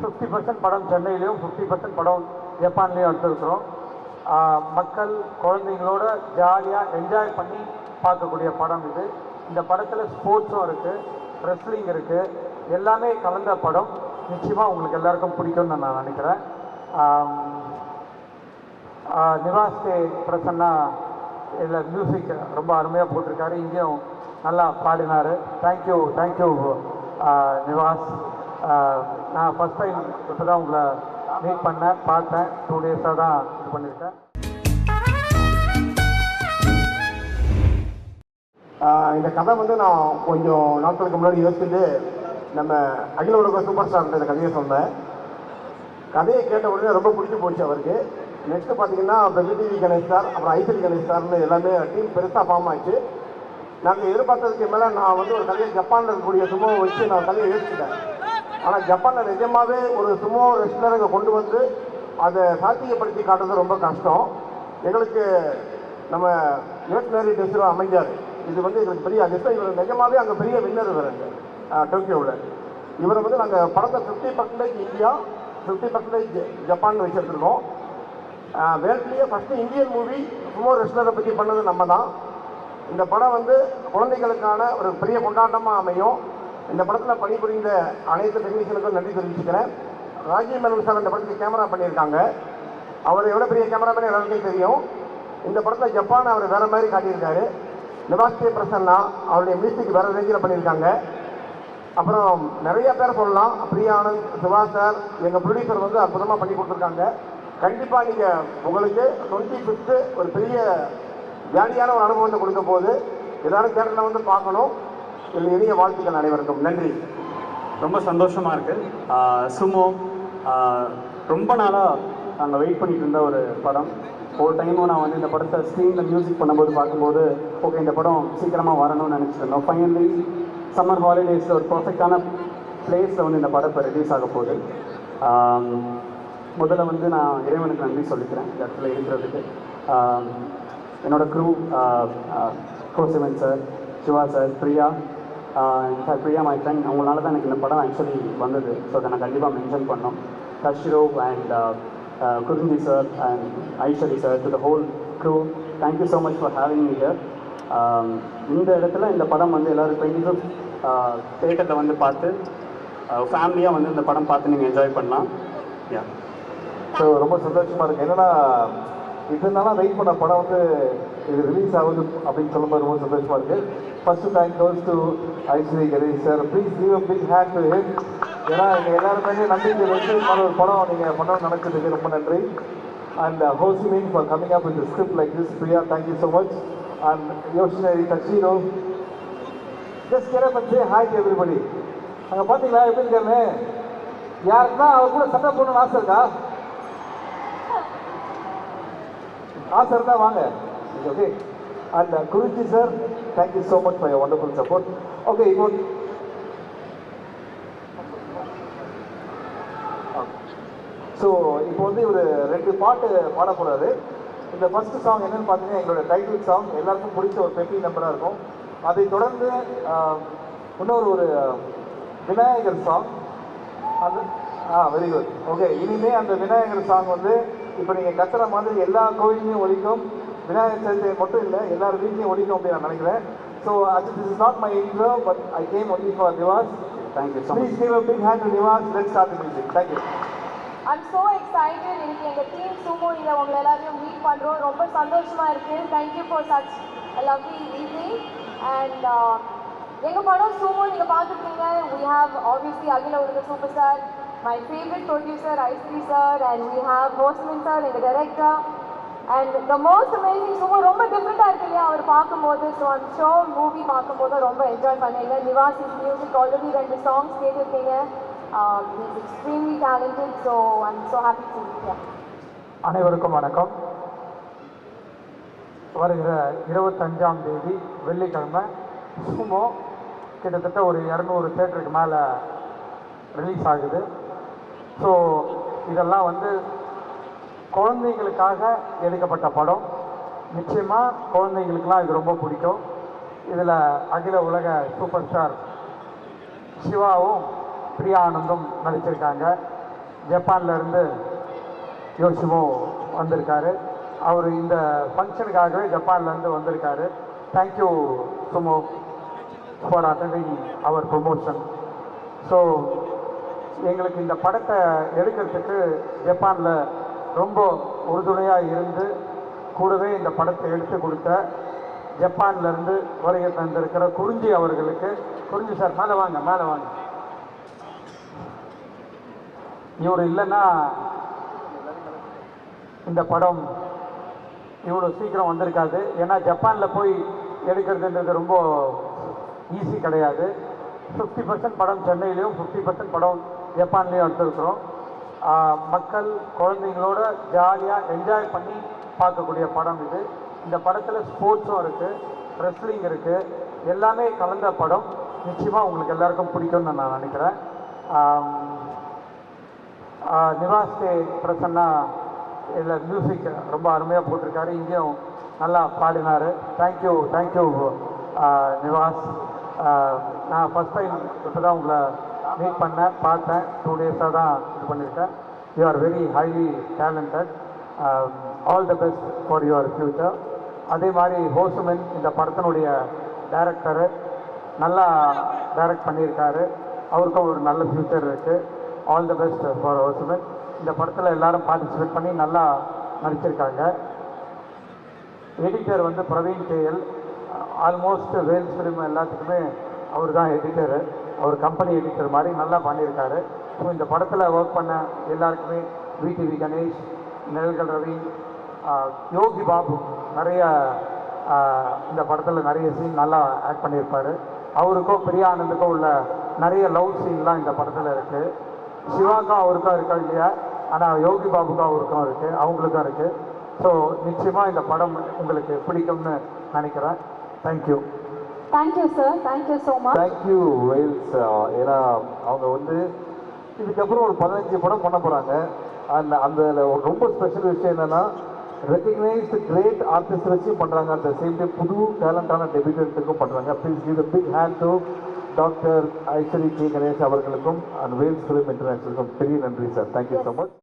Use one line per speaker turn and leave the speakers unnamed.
Fifty percent படம் சென்னையிலையும் fifty percent படம் ஜப்பான்லேயும் எடுத்துருக்குறோம். மக்கள் குழந்தைங்களோட ஜாலியாக என்ஜாய் பண்ணி பார்க்கக்கூடிய படம் இது. இந்த படத்தில் ஸ்போர்ட்ஸும் இருக்குது ரெஸ்லிங் இருக்குது எல்லாமே கலந்த படம். நிச்சயமாக உங்களுக்கு எல்லாருக்கும் பிடிக்கும்னு நான் நினைக்கிறேன். நிவாஸ்தே நிவாஸ் பிரசன்னா இதில் மியூசிக் ரொம்ப அருமையாக போட்டிருக்காரு. இங்கேயும் நல்லா பாடினார். Thank you thank you Nivas. நான் ஃபஸ்ட் டைம் இப்போ தான் உங்களை மீட் பண்ணேன் பார்த்தேன். டூ டேஸாக தான் இது பண்ணியிருக்கேன்.
இந்த கதை வந்து நான் கொஞ்சம் நாட்களுக்கு முன்னாடி யோசிச்சுட்டு நம்ம அகில உலக சூப்பர் ஸ்டார் இந்த கதையை சொன்னேன். கதையை கேட்ட உடனே ரொம்ப பிடிச்சி போச்சு அவருக்கு. நெக்ஸ்ட் பார்த்தீங்கன்னா பிரபு டிவி கணேஷ் சார் அப்புறம் ஐசிடி கணேஷ் சார்னு எல்லாமே டீம் பெருசாக ஃபார்ம் ஆச்சு நாங்கள் எதிர்பார்த்ததுக்கு மேலே நான் வந்து ஒரு கதையை ஜப்பானில் இருக்கக்கூடிய சுமோவை வச்சு நான் கதையை யோசிச்சிட்டேன். ஆனால் ஜப்பானில் நிஜமாவே ஒரு சுமோ ரெஸ்லரை கொண்டு வந்து அதை சாத்தியப்படுத்தி காட்டுறது ரொம்ப கஷ்டம். எங்களுக்கு நம்ம யோசனரி டெஸ்டரும் அமைஞ்சார் இது வந்து எங்களுக்கு பெரிய அதிர்ஷ்டம். இவர் நிஜமாவே அங்கே பெரிய வின்னர் இவர் டோக்கியோவில். இவரை வந்து நாங்கள் படத்தை fifty percentage India fifty percentage Japan வச்சுருக்கோம் வேர்ல்ட்லேயே ஃபஸ்ட்டு இந்தியன் மூவி சுமோ ரெஸ்லரை பற்றி பண்ணது நம்ம தான். இந்த படம் வந்து குழந்தைகளுக்கான ஒரு பெரிய கொண்டாட்டமாக அமையும். இந்த படத்தில் பணிபுரிந்த அனைத்து டெக்னீஷியனுக்கும் நன்றி தெரிவிச்சுக்கிறேன். ராஜீவ் மேனன் சார் இந்த படத்துக்கு கேமரா பண்ணியிருக்காங்க. அவர் எவ்வளோ பெரிய கேமராமேன் எல்லாருக்கும் தெரியும். இந்த படத்தில் ஜப்பான் அவர் வேறு மாதிரி காட்டியிருக்காரு. நிவாஸ்கே பிரசன்னா அவருடைய மியூசிக் வேறு ரேஞ்சில் பண்ணியிருக்காங்க. அப்புறம் நிறைய பேர் சொல்லலாம். பிரியானந்த் சிவா சார் எங்கள் ப்ரொடியூசர் வந்து அற்புதமாக பண்ணி கொடுத்துருக்காங்க. கண்டிப்பாக நீங்கள் உங்களுக்கு டுவெண்ட்டி ஃபிஃப்த்து ஒரு பெரிய ஜாலியான ஒரு அனுபவத்தை கொடுக்க போது எல்லாரும் தேட்டரில் வந்து பார்க்கணும். என் இனிய வாழ்த்துக்கள் அனைவருக்கும். நன்றி.
ரொம்ப சந்தோஷமாக இருக்குது சுமோ ரொம்ப நாளாக நாங்கள் வெயிட் பண்ணிட்டு இருந்த ஒரு படம். ஒரு டைமும் நான் வந்து இந்த படத்தை ஸ்க்ரீனில் மியூசிக் பண்ணும்போது பார்க்கும்போது ஓகே இந்த படம் சீக்கிரமாக வரணும்னு நினச்சிருந்தோம் ஃபைனலி சம்மர் ஹாலிடேஸில் ஒரு பர்ஃபெக்டான பிளேஸில் வந்து இந்த படம் இப்போ ரிலீஸ் ஆக போகுது முதல்ல வந்து நான் இறைவனுக்கு நன்றி சொல்லிக்கிறேன். இந்த இடத்துல இருக்கிறதுக்கு. என்னோடய crew கோசிவன் sir Siva sir Priya sir Priya my friend அவங்களால தான் எனக்கு இந்த படம் ஆக்சுவலி வந்தது. ஸோ அதை நான் கண்டிப்பாக மென்ஷன் பண்ணோம் கஷ்ரோ and குருந்தி sir and Ishari sir to the whole crew thank you so much for having me here இந்த இடத்துல இந்த படம் வந்து எல்லோரும் டுவெண்ட்டி ஃபிஃப்த் தேட்டரில் வந்து பார்த்து uh, ஃபேமிலியாக வந்து இந்த படம் பார்த்து நீங்கள் என்ஜாய் பண்ணலாம். யா
ஸோ ரொம்ப சந்தோஷமாக இருக்குது என்னென்னா இது இருந்தாலும் வெயிட் பண்ண படம் வந்து இது ரிலீஸ் ஆகுது அப்படின்னு சொல்லும்போது ரொம்ப சந்தோஷமாக இருக்குது first thank goes to Ishari Ganesh sir please leave a big hand to him ஏன்னா எங்கள் எல்லாருமே நம்பிக்கை வச்சு பல ஒரு படம் நீங்கள் பண்ணணும் நடக்கிறதுக்கு ரொம்ப நன்றி. And ஹோசிமிங் for coming up with script like this Priya thank you so much and யோசினரி தக்ஷீரோ ஜஸ்ட் கேர பற்றி ஹாய் say hi அங்கே பார்த்தீங்களா எப்படி இருக்காருன்னு? யாருக்குன்னா அவர் கூட சண்டை போடணும்னு ஆசை இருக்கா? ஆசை இருந்தால் வாங்க. Okay and Guruji sir thank you so much for your wonderful support okay இப்போ ஸோ இப்போ வந்து ஒரு ரெண்டு பாட்டு பாட போகிறாரு இந்த ஃபர்ஸ்ட் சாங் என்னன்னு பார்த்தீங்கன்னா எங்களோட டைட்டில் சாங் எல்லாருக்கும் பிடிச்ச ஒரு பெப்பி நம்பராக இருக்கும். அதை தொடர்ந்து இன்னொரு ஒரு விநாயகர் சாங் அந்த ஆ வெரி குட் ஓகே இனிமே அந்த விநாயகர் சாங் வந்து இப்போ நீங்கள் கத்துற மாதிரி எல்லா கோயிலையும் ஒழிக்கும். விநாயகர் சதுர்த்தி மட்டும் இல்லை எல்லார் வீட்லையும் ஒழிக்கும் அப்படின்னு நான் நினைக்கிறேன் ஸோ அது this is not my intro but I came only for Nivas
thank you so much
please give a big hand to Nivas let start the music thank you
I'm so excited இன்னைக்கு எங்கள் team Sumo இதை உங்களை எல்லாரையும் meet பண்ணுறோம் ரொம்ப சந்தோஷமாக இருக்குது thank you for such lovely evening and எங்கள் படம் சுமோ நீங்கள் பார்த்துருக்கீங்க we have obviously அகில உலக super star my favourite producer Ishari sir and we have ஹோஸ்மன் சார் எங்கள் director and the most amazing சும்மா ரொம்ப டிஃப்ரெண்ட்டாக இருக்கு இல்லையா? அவர் பார்க்கும்போது. ஸோ அந்த ஷோ மூவி பார்க்கும்போது ரொம்ப என்ஜாய் பண்ணீங்க. நிவாஸ் இஸ் மியூசிக் ஆல்ரெடி ரெண்டு சாங்ஸ் கேட்டிருக்கீங்க. Is extremely talented so I'm so happy to
அனைவருக்கும் வணக்கம். வருகிற இருபத்தஞ்சாம் தேதி வெள்ளிக்கிழமை சுமோ கிட்டத்தட்ட ஒரு இரநூறு தேட்டருக்கு மேலே ரிலீஸ் ஆகுது. ஸோ இதெல்லாம் வந்து குழந்தைங்களுக்காக எடுக்கப்பட்ட படம். நிச்சயமாக குழந்தைங்களுக்கெல்லாம் இது ரொம்ப பிடிக்கும். இதில் அகில உலக சூப்பர் ஸ்டார் சிவாவும் பிரியா ஆனந்தும் நடிச்சிருக்காங்க ஜப்பான்லேருந்து யோசிமோ வந்திருக்காரு. அவர் இந்த ஃபங்க்ஷனுக்காகவே ஜப்பான்லேருந்து வந்திருக்காரு. Thank you sumo for attending our promotion so எங்களுக்கு இந்த படத்தை எடுக்கிறதுக்கு ஜப்பானில் ரொம்ப உறுதுணையாக இருந்து கூடவே இந்த படத்தை எடுத்து கொடுத்த ஜப்பான்லேருந்து வருகை தந்திருக்கிற குறிஞ்சி அவர்களுக்கு குறிஞ்சி சார் மேலே வாங்க மேலே வாங்க. இவர் இல்லைன்னா இந்த படம் இவ்வளோ சீக்கிரம் வந்திருக்காது. ஏன்னா ஜப்பானில் போய் எடுக்கிறதுன்றது ரொம்ப ஈஸி கிடையாது. ஃபிஃப்டி பர்சன்ட் படம் சென்னையிலையும் ஃபிஃப்டி பர்சன்ட் படம் ஜப்பான்லேயும் எடுத்துருக்குறோம். மக்கள் குழந்தைங்களோட ஜாலியாக என்ஜாய் பண்ணி பார்க்கக்கூடிய படம் இது. இந்த படத்தில் ஸ்போர்ட்ஸும் இருக்குது ரெஸ்லிங் இருக்குது எல்லாமே கலந்த படம். நிச்சயமாக உங்களுக்கு எல்லாருக்கும் பிடிக்கும்னு நான் நினைக்கிறேன். நிவாஸ்தே நிவாஸ் பிரசன்னா இதில் மியூசிக் ரொம்ப அருமையாக போட்டிருக்காரு. இங்கேயும் நல்லா பாடினார். Thank you thank you Nivas. நான் ஃபஸ்ட் டைம் இப்போ தான் உங்களை மீட் பண்ணேன் பார்த்தேன் டூ டேஸாக தான் இது பண்ணியிருக்கேன். You are very highly talented all the best for your future அதே மாதிரி ஹோசுமன் இந்த படத்தினுடைய டைரக்டரு நல்லா டைரக்ட் பண்ணியிருக்காரு. அவருக்கும் ஒரு நல்ல ஃப்யூச்சர் இருக்குது ஆல் த பெஸ்ட் ஃபார் ஹோசுமன் இந்த படத்தில் எல்லாரும் பார்ட்டிசிபேட் பண்ணி நல்லா நடிச்சிருக்காங்க. எடிட்டர் வந்து Praveen KL almost Vels film எல்லாத்துக்குமே அவர் தான் எடிட்டரு அவர் கம்பெனி எடிட்டர் மாதிரி நல்லா பண்ணியிருக்காரு. ஸோ இந்த படத்தில் ஒர்க் பண்ண எல்லாருக்குமே விடிவி கணேஷ் நெல்கள் ரவி யோகி பாபு நிறைய இந்த படத்தில் நிறைய சீன் நல்லா ஆக்ட் பண்ணியிருப்பார். அவருக்கும் பிரியா ஆனந்துக்கும் உள்ள நிறைய லவ் சீன்லாம் இந்த படத்தில் இருக்குது சிவாக்கும் அவருக்கும் இருக்கா இல்லையா? ஆனால் யோகி பாபுக்கும் அவருக்கும் இருக்குது அவங்களுக்கும் இருக்குது ஸோ நிச்சயமாக இந்த படம் உங்களுக்கு பிடிக்கும்னு நினைக்கிறேன். Thank you
thank you sir thank you so much
thank you Vels ஏன்னா அவங்க வந்து இதுக்கப்புறம் ஒரு பதினஞ்சு படம் பண்ண போகிறாங்க அந்த அந்த ரொம்ப ஸ்பெஷல் விஷயம் என்னன்னா ரெக்கக்னைஸ்டு கிரேட் ஆர்டிஸ்ட் வச்சு பண்ணுறாங்க அந்த சேம் டைம் புது டேலண்டான டெபியூட்டன்ஸுக்கும் பண்ணுறாங்க please give the big hand to doctor Ishari K Ganesh அவர்களுக்கும் அண்ட் வேல்ஸ் ஃபிலிம் இன்டர்நேஷனலுக்கும் பெரிய நன்றி சார் தேங்க்யூ ஸோ மச்